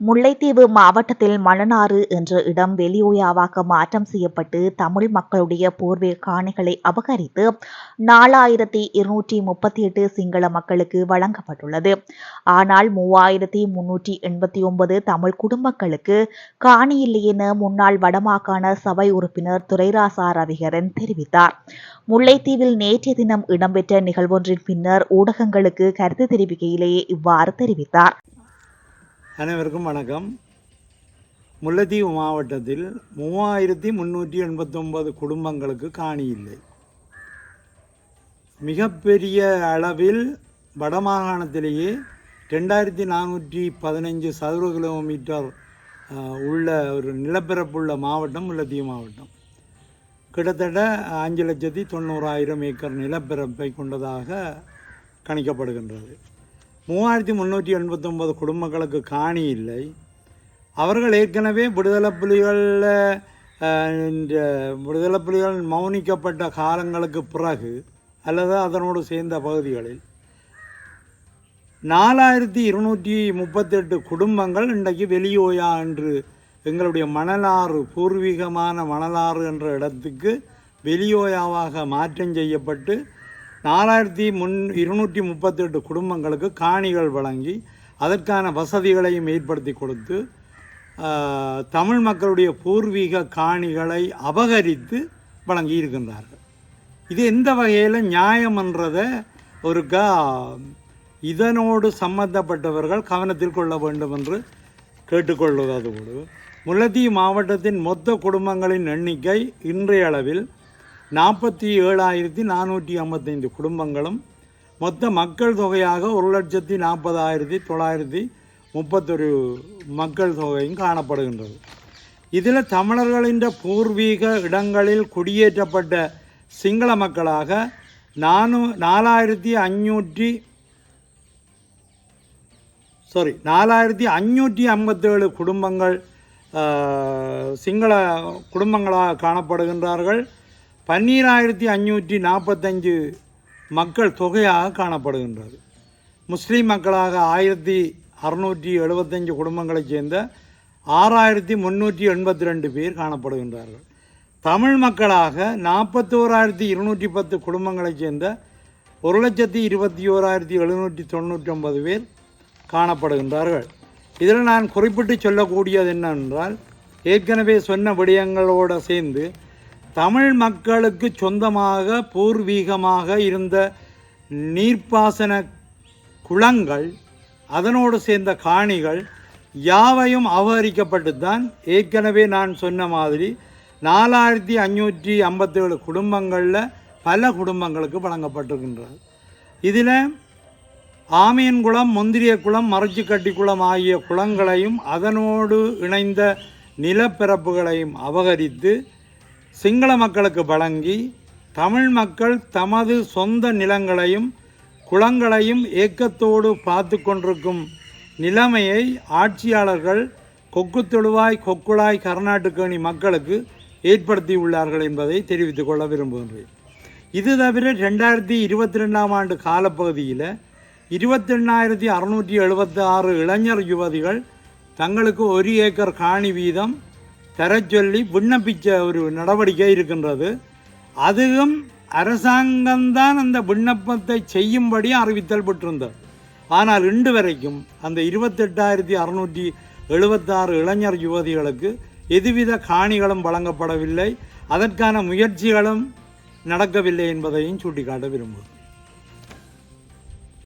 முல்லைத்தீவு மாவட்டத்தில் மணனாறு என்ற இடம் வெளியோயாவாக மாற்றம் செய்யப்பட்டு தமிழ் மக்களுடைய பூர்வீக காணிகளை அபகரித்து நாலாயிரத்தி இருநூற்றி முப்பத்தி எட்டு சிங்கள மக்களுக்கு வழங்கப்பட்டுள்ளது. ஆனால் மூவாயிரத்தி முன்னூற்றி எண்பத்தி ஒன்பது தமிழ் குடும்பங்களுக்கு காணி இல்லையென முன்னாள் வடமாகாண சபை உறுப்பினர் துரைராசா ரவிகரன் தெரிவித்தார். முல்லைத்தீவில் நேற்றைய தினம் இடம்பெற்ற நிகழ்வொன்றின் பின்னர் ஊடகங்களுக்கு கருத்து தெரிவிக்கையிலேயே இவ்வாறு தெரிவித்தார். அனைவருக்கும் வணக்கம். முல்லைத்தீவு மாவட்டத்தில் மூவாயிரத்தி முந்நூற்றி எண்பத்தொம்பது குடும்பங்களுக்கு காணி இல்லை. மிகப்பெரிய அளவில் வடமாகாணத்திலேயே ரெண்டாயிரத்தி நானூற்றி பதினஞ்சு சதுர கிலோமீட்டர் உள்ள ஒரு நிலப்பரப்புள்ள மாவட்டம் முல்லைத்தீவு மாவட்டம். கிட்டத்தட்ட அஞ்சு லட்சத்தி தொண்ணூறாயிரம் ஏக்கர் நிலப்பரப்பை கொண்டதாக கணிக்கப்படுகின்றது. மூவாயிரத்தி முந்நூற்றி எண்பத்தொம்பது குடும்பங்களுக்கு காணி இல்லை. அவர்கள் ஏற்கனவே விடுதலை புலிகளில் இந்த விடுதலை புலிகள் மௌனிக்கப்பட்ட காலங்களுக்கு பிறகு அல்லது அதனோடு சேர்ந்த பகுதிகளில் நாலாயிரத்தி இருநூற்றி முப்பத்தெட்டு குடும்பங்கள் இன்றைக்கு வெளியோயா என்று எங்களுடைய மணலாறு பூர்வீகமான மணலாறு என்ற இடத்துக்கு வெளியோயாவாக மாற்றம் செய்யப்பட்டு நாலாயிரத்தி முன் இருநூற்றி முப்பத்தெட்டு குடும்பங்களுக்கு காணிகள் வழங்கி அதற்கான வசதிகளையும் ஏற்படுத்தி கொடுத்து தமிழ் மக்களுடைய பூர்வீக காணிகளை அபகரித்து வழங்கி இருக்கின்றார்கள் இது எந்த வகையில் நியாயம்ன்றதை ஒருக்கா இதனோடு சம்பந்தப்பட்டவர்கள் கவனத்தில் கொள்ள வேண்டும் என்று கேட்டுக்கொள்வதோடு முல்லத்தீவு மாவட்டத்தின் மொத்த குடும்பங்களின் எண்ணிக்கை இன்றைய அளவில் நாற்பத்தி ஏழாயிரத்தி நானூற்றி ஐம்பத்தைந்து குடும்பங்களும் மொத்த மக்கள் தொகையாக ஒரு லட்சத்தி நாற்பதாயிரத்தி தொள்ளாயிரத்தி முப்பத்தொரு மக்கள் தொகையும் காணப்படுகின்றது. இதில் தமிழர்களின் பூர்வீக இடங்களில் குடியேற்றப்பட்ட சிங்கள மக்களாக நானூ நாலாயிரத்தி அஞ்சூற்றி சாரி நாலாயிரத்தி அஞ்சூற்றி ஐம்பத்தேழு குடும்பங்கள் சிங்கள குடும்பங்களாக காணப்படுகின்றார்கள். பன்னீராயிரத்தி அஞ்சூற்றி நாற்பத்தஞ்சு மக்கள் தொகையாக காணப்படுகின்றது. முஸ்லீம் மக்களாக ஆயிரத்தி அறுநூற்றி எழுபத்தஞ்சு குடும்பங்களைச் சேர்ந்த ஆறாயிரத்தி முந்நூற்றி எண்பத்தி ரெண்டு பேர் காணப்படுகின்றார்கள். தமிழ் மக்களாக நாற்பத்தோராயிரத்தி இருநூற்றி பத்து குடும்பங்களைச் சேர்ந்த ஒரு லட்சத்தி இருபத்தி ஓராயிரத்தி எழுநூற்றி தொண்ணூற்றி ஒன்பது பேர் காணப்படுகின்றார்கள். இதில் நான் குறிப்பிட்டு சொல்லக்கூடியது என்னவென்றால் ஏற்கனவே சொன்ன விடயங்களோடு சேர்ந்து தமிழ் மக்களுக்கு சொந்தமாக பூர்வீகமாக இருந்த நீர்ப்பாசன குளங்கள் அதனோடு சேர்ந்த காணிகள் யாவையும் அபகரிக்கப்பட்டு தான் ஏற்கனவே நான் சொன்ன மாதிரி நாலாயிரத்தி அஞ்சூற்றி ஐம்பத்தேழு குடும்பங்களில் பல குடும்பங்களுக்கு வழங்கப்பட்டிருக்கின்றது. இதில் ஆமியன் முந்திரியக்குளம் முந்திரிய குளம் மறைச்சிக்கட்டி குளம் ஆகிய குளங்களையும் அதனோடு இணைந்த நிலப்பரப்புகளையும் அபகரித்து சிங்கள மக்களுக்கு வழங்கி தமிழ் மக்கள் தமது சொந்த நிலங்களையும் குளங்களையும் ஏக்கத்தோடு பார்த்து கொண்டிருக்கும் நிலைமையை ஆட்சியாளர்கள் கொக்கு தொழுவாய் கொக்குழாய் கர்நாடகணி மக்களுக்கு ஏற்படுத்தியுள்ளார்கள் என்பதை தெரிவித்துக் கொள்ள விரும்புகின்றேன். இது தவிர ரெண்டாயிரத்தி இருபத்தி ரெண்டாம் ஆண்டு காலப்பகுதியில் இருபத்தெண்ணாயிரத்தி அறுநூற்றி எழுபத்தி ஆறு இளைஞர் யுவதிகள் தங்களுக்கு ஒரு ஏக்கர் காணி வீதம் தரச் சொல்லி விண்ணப்பித்த ஒரு நடவடிக்கை இருக்கின்றது. அதுவும் அரசாங்கம்தான் அந்த விண்ணப்பத்தை செய்யும்படி அறிவித்தல் பெற்றிருந்தது. ஆனால் இன்று வரைக்கும் அந்த இருபத்தெட்டாயிரத்தி அறுநூற்றி எழுபத்தாறு இளைஞர் யுவதிகளுக்கு எதுவித காணிகளும் வழங்கப்படவில்லை. அதற்கான முயற்சிகளும் நடக்கவில்லை என்பதையும் சுட்டிக்காட்ட விரும்புகிறேன்.